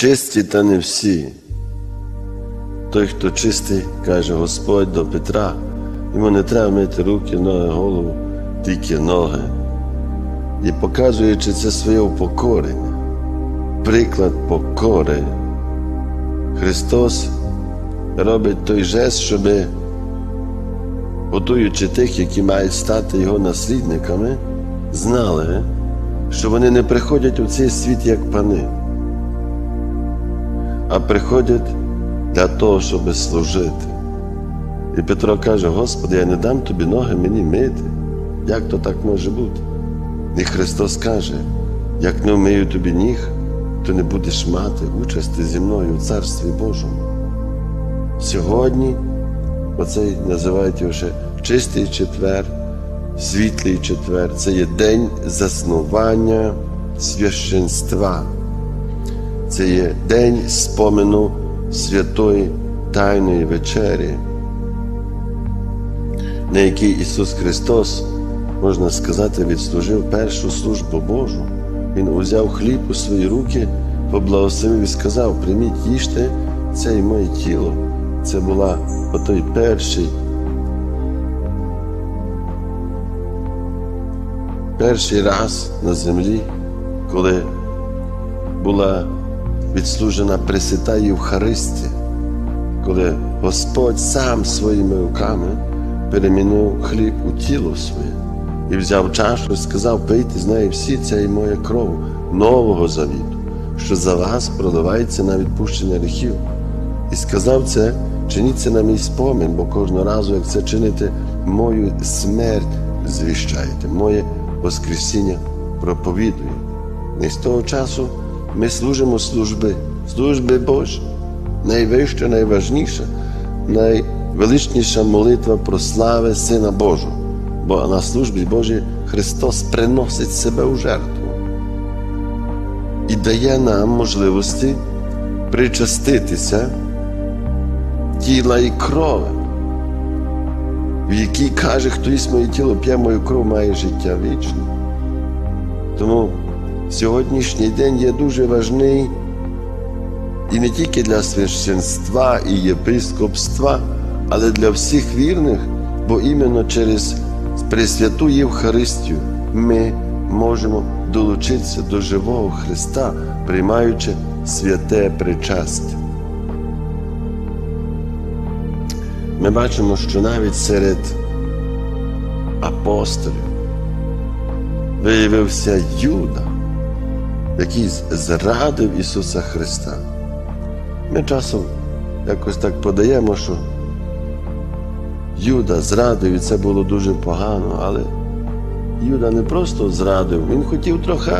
Чисті та не всі. Той, хто чистий, каже Господь до Петра, йому не треба мити руки, ноги, голову, тільки ноги. І показуючи це своє упокорення, приклад покори, Христос робить той жест, щоб, готуючи тих, які мають стати Його наслідниками, знали, що вони не приходять у цей світ як пани, а приходять для того, щоб служити. І Петро каже: Господи, я не дам тобі ноги мені мити. Як то так може бути? І Христос каже: як не вмию тобі ніг, то не будеш мати участі зі мною у Царстві Божому. Сьогодні, оцей називають його ще чистий четвер, світлий четвер, це є день заснування священства. Це є день спомину святої Тайної вечері, на якій Ісус Христос, можна сказати, відслужив першу службу Божу. Він узяв хліб у свої руки, поблагословив і сказав: прийміть, їжте, це і моє тіло. Це була отой перший. Перший раз на землі, коли була відслужена Пресвята Євхаристія, коли Господь сам своїми руками перемінив хліб у тіло своє і взяв чашу і сказав, пийте з неї всі, це і моя кров нового завіту, що за вас проливається на відпущення гріхів. І сказав це, чиніть це на мій спомин, бо кожного разу, як це чините, мою смерть звіщаєте, моє Воскресіння проповідує. І з того часу ми служимо служби, служби Божі. Найвища, найважніша, найвеличніша молитва про слави Сина Божого. Бо на службі Божій Христос приносить себе у жертву і дає нам можливості причаститися тіла і крови, в якій каже, хто їсть моє тіло, п'є мою кров, має життя вічне. Тому сьогоднішній день є дуже важний і не тільки для священства і єпископства, але для всіх вірних, бо іменно через Пресвяту Євхаристію ми можемо долучитися до живого Христа, приймаючи святе причастя. Ми бачимо, що навіть серед апостолів виявився Юда, який зрадив Ісуса Христа. Ми часом якось так подаємо, що Юда зрадив, і це було дуже погано, але Юда не просто зрадив, він хотів трохи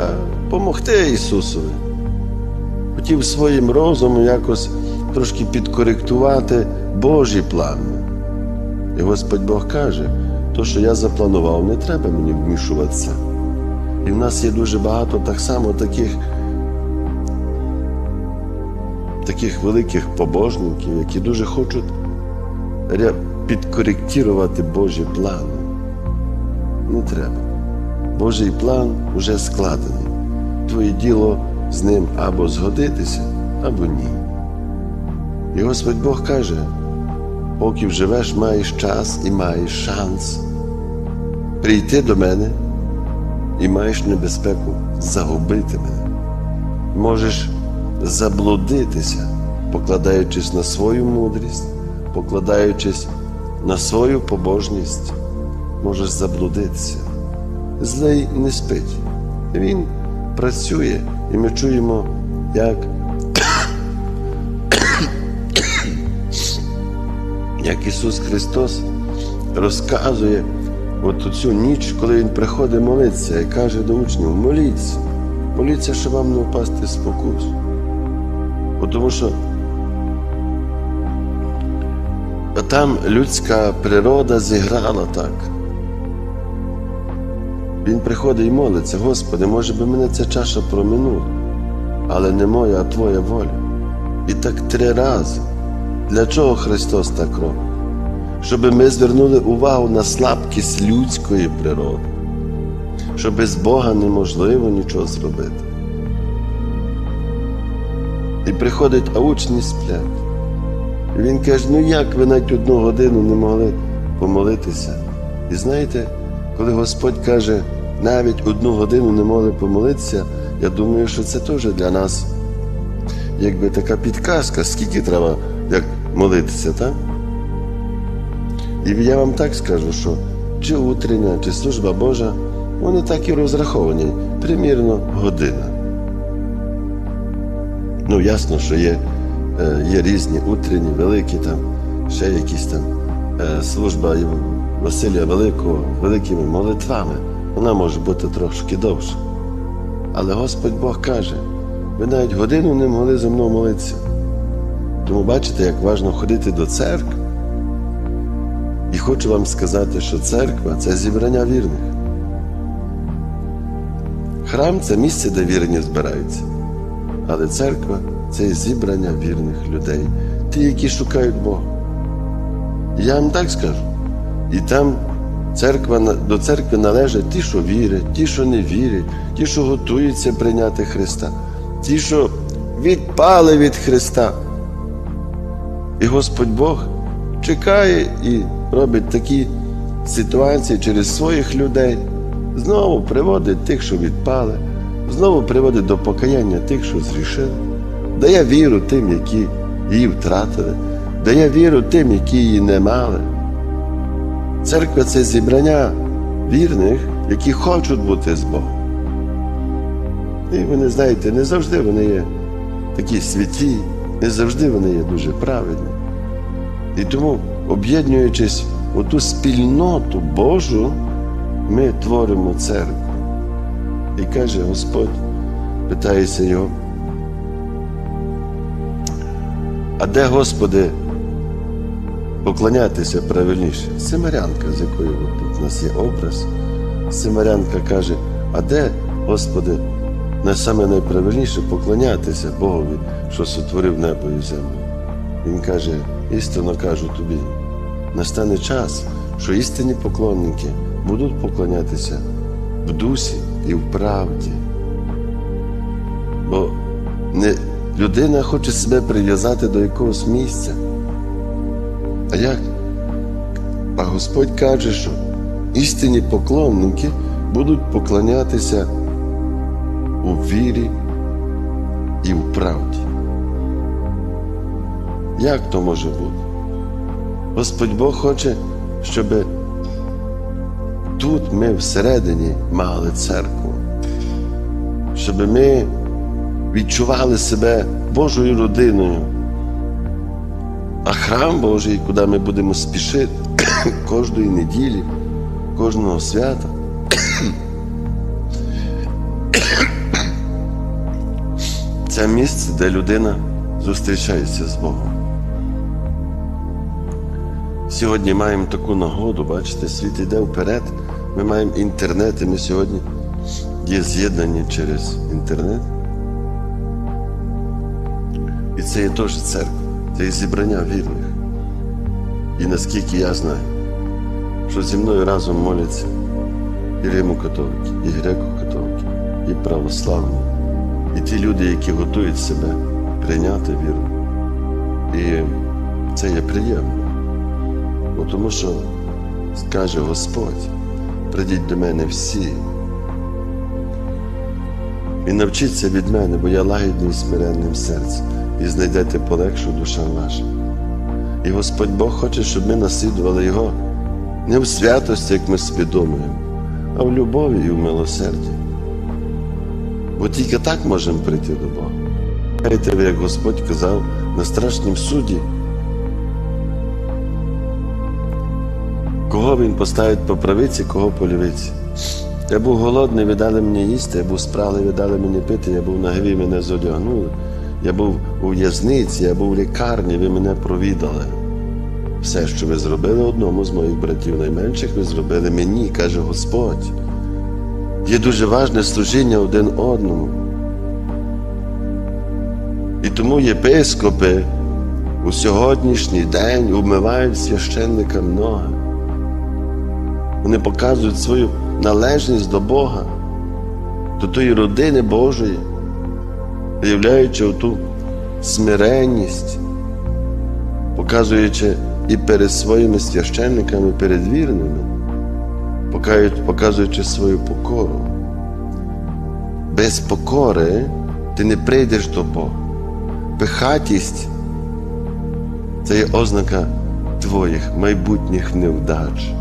допомогти Ісусові. Хотів своїм розумом якось трошки підкоректувати Божі плани. І Господь Бог каже, то, що я запланував, не треба мені вмішуватися. І в нас є дуже багато так само таких таких великих побожників, які дуже хочуть підкоректувати Божі плани. Не треба. Божий план вже складений. Твоє діло з ним або згодитися, або ні. І Господь Бог каже, поки вживеш, маєш час і маєш шанс прийти до мене і маєш небезпеку загубити мене. Можеш заблудитися, покладаючись на свою мудрість, покладаючись на свою побожність, можеш заблудитися. Злий не спить. Він працює, і ми чуємо, як як Ісус Христос розказує от цю ніч, коли Він приходить молитися і каже до учнів, моліться, моліться, щоб вам не впасти в спокусу. Тому що там людська природа зіграла так. Він приходить і молиться, Господи, може би мене ця чаша проминула, але не моя, а Твоя воля. І так три рази. Для чого Христос так робить? Щоб ми звернули увагу на слабкість людської природи, що без Бога неможливо нічого зробити. І приходить, а учні сплять. І він каже: ну як ви навіть одну годину не могли помолитися? І знаєте, коли Господь каже, навіть одну годину не могли помолитися, я думаю, що це теж для нас якби така підказка, скільки треба як молитися, так? І я вам так скажу, що чи утрення, чи служба Божа, вони так і розраховані, примірно година. Ну, ясно, що є, є різні утренні, великі там, ще якісь там служба Василія Великого великими молитвами. Вона може бути трошки довша. Але Господь Бог каже, ви навіть годину не могли за мною молитися. Тому бачите, як важливо ходити до церкви. І хочу вам сказати, що церква це зібрання вірних. Храм це місце, де вірні збираються. Але церква це зібрання вірних людей, ті, які шукають Бога. Я вам так скажу. І там церква, до церкви належать ті, що вірять, ті, що не вірять, ті, що готуються прийняти Христа, ті, що відпали від Христа. І Господь Бог чекає і робить такі ситуації через своїх людей, знову приводить тих, що відпали, знову приводить до покаяння тих, що зрішили, дає віру тим, які її втратили, дає віру тим, які її не мали. Церква це зібрання вірних, які хочуть бути з Богом. І вони, знаєте, не завжди вони є такі святі, не завжди вони є дуже праведні. І тому, об'єднуючись у ту спільноту Божу, ми творимо церкву. І каже Господь, питається його, а де, Господи, поклонятися правильніше? Семарянка, з якою тут у нас є образ. Семарянка каже, а де, Господи, саме найправильніше поклонятися Богові, що сотворив небо і землю? Він каже, істинно кажу тобі, настане час, що істинні поклонники будуть поклонятися в дусі і в правді. Бо не людина хоче себе прив'язати до якогось місця. А як? А Господь каже, що істинні поклонники будуть поклонятися у вірі і в правді. Як то може бути? Господь Бог хоче, щоб тут ми всередині мали церкву, щоб ми відчували себе Божою родиною, а храм Божий, куди ми будемо спішити кожної неділі, кожного свята. Це місце, де людина зустрічається з Богом. Сьогодні маємо таку нагоду, бачите, світ йде вперед. Ми маємо інтернет, і ми сьогодні є з'єднані через інтернет. І це є теж церква, це є зібрання вірних. І наскільки я знаю, що зі мною разом моляться і римокатолики, і греко-католики, і православні, і ті люди, які готують себе прийняти віру. І це є приємно. Бо тому що скаже Господь, прийдіть до мене всі. І навчіться від мене, бо я лагідний і смиренним серцем, і знайдете полегшу душа ваша. І Господь Бог хоче, щоб ми наслідували Його не в святості, як ми свідомуємо, а в любові і в милосерді. Бо тільки так можемо прийти до Бога. Знаєте, як Господь казав на страшнім суді, кого він поставить по правиці, кого по лівиці. Я був голодний, ви дали мені їсти, я був спралий, ви дали мені пити, я був на гві, мене зодягнули. Я був у в'язниці, я був в лікарні, ви мене провідали. Все, що ви зробили одному з моїх братів найменших, ви зробили мені, каже Господь. Є дуже важне служіння один одному. І тому єпископи у сьогоднішній день умивають священникам ноги. Вони показують свою належність до Бога, до тої родини Божої, виявляючи ту смиренність, показуючи і перед своїми священниками, перед вірними, показуючи свою покору. Без покори ти не прийдеш до Бога. Пихатість це є ознака твоїх майбутніх невдач.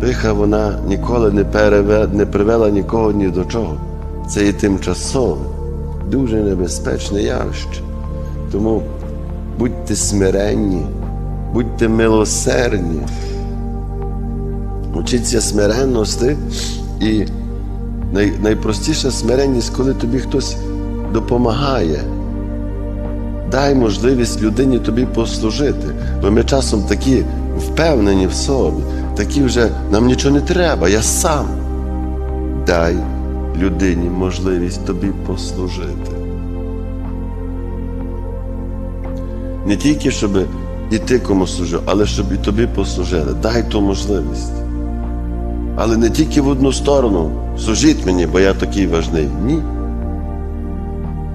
Пиха вона ніколи не, переве, не привела нікого ні до чого. Це є тимчасове, дуже небезпечне явище. Тому будьте смиренні, будьте милосердні, учіться смиренності і най, найпростіша смиренність, коли тобі хтось допомагає. Дай можливість людині тобі послужити. Бо ми часом такі впевнені в собі, такі вже нам нічого не треба, я сам. Дай людині можливість тобі послужити. Не тільки, щоб і ти кому служив, але щоб і тобі послужили. Дай ту можливість. Але не тільки в одну сторону. Служіть мені, бо я такий важний. Ні.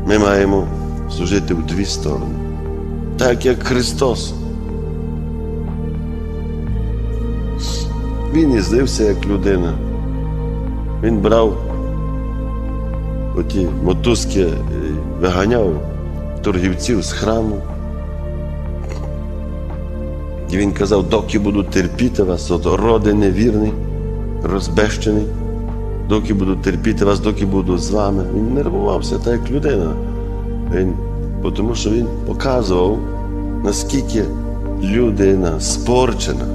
Ми маємо служити в дві сторони. Так як Христос. Він і злився як людина. Він брав оті мотузки, виганяв торгівців з храму. І він казав, доки буду терпіти вас, от роди невірний, розбещений, доки буду терпіти вас, доки буду з вами. Він нервувався так, як людина. Він, тому що він показував, наскільки людина спорчена,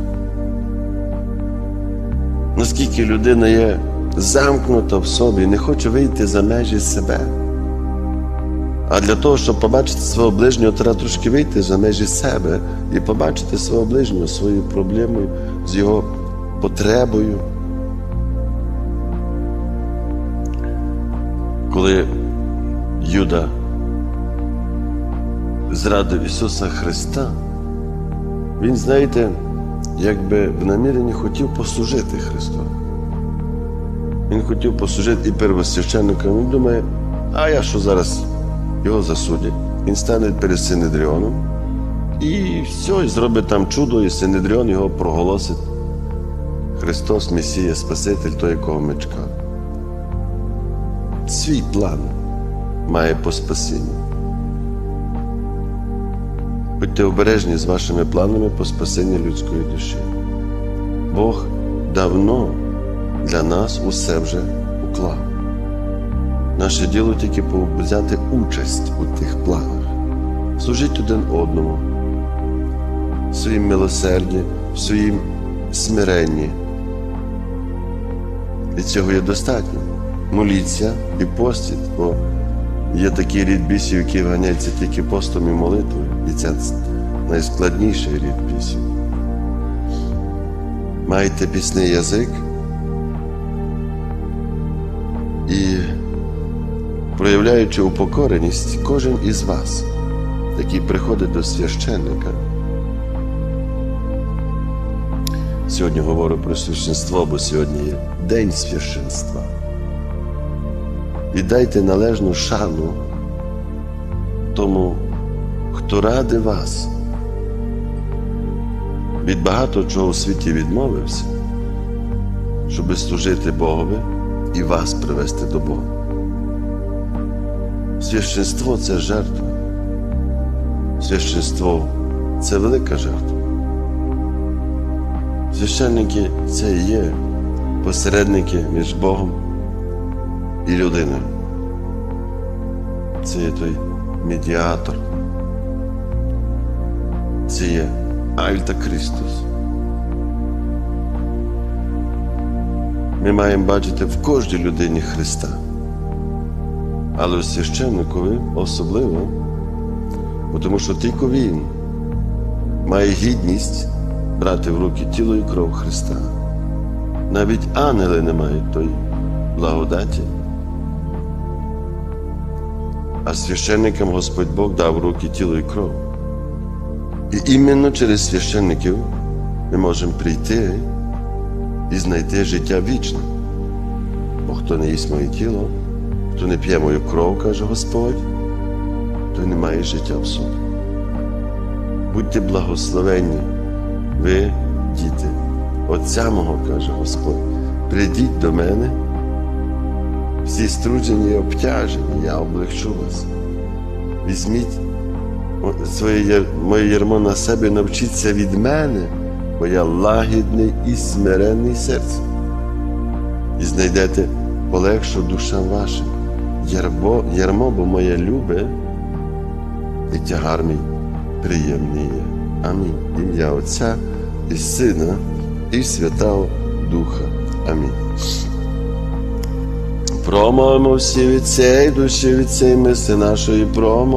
наскільки людина є замкнута в собі, не хоче вийти за межі себе. А для того, щоб побачити свого ближнього, треба трошки вийти за межі себе і побачити свого ближнього своєю проблемою, з його потребою. Коли Юда зрадив Ісуса Христа, Він, знаєте, якби в наміренні хотів послужити Христу. Він хотів послужити і первосвященникам. Він думає, а я що зараз його засудять. Він стане перед Синедріоном і все, і зробить там чудо, і Синедріон його проголосить. Христос, Месія, Спаситель, той, якого ми чекали. Свій план має по спасінню. Будьте обережні з вашими планами по спасенню людської душі. Бог давно для нас усе вже уклав. Наше діло тільки взяти участь у тих планах, служіть один одному, в своїм милосерді, в своїм смиренні. І цього є достатньо. Моліться і постіть, бо є такий рід бісів, який вганяється тільки постом і молитвою. І це найскладніший рід бісів. Майте пісний язик і проявляючи упокореність, кожен із вас, який приходить до священника. Сьогодні говорю про священство, бо сьогодні є День священства. Віддайте належну шану тому, хто ради вас. Від багато чого у світі відмовився, щоби служити Богові і вас привести до Бога. Священство це жертва. Священство це велика жертва. Священники це і є посередники між Богом і людиною. Це є той медіатор. Це є Альта Христос. Ми маємо бачити в кожній людині Христа. Але у священникові особливо, тому що тільки він має гідність брати в руки тіло і кров Христа. Навіть ангели не мають тої благодаті. А священникам Господь Бог дав руки тіло і кров. І іменно через священників ми можемо прийти і знайти життя вічне. Бо хто не їсть моє тіло, хто не п'є мою кров, каже Господь, той не має життя в собі. Будьте благословенні, ви, діти, Отця мого, каже Господь, прийдіть до мене, всі струджені і обтяжені, я облегчу вас. Візьміть своє моє ярмо на себе, навчіться від мене, бо я лагідний і смиренний серцем. І знайдете полегшу душам вашим. Ярмо, ярмо, бо моє любе, і тягар мій приємний є. Амінь. Ім'я Отця і Сина, і Святого Духа. Амінь. Промовимо всі від цієї душі, від цієї мисли нашої промо.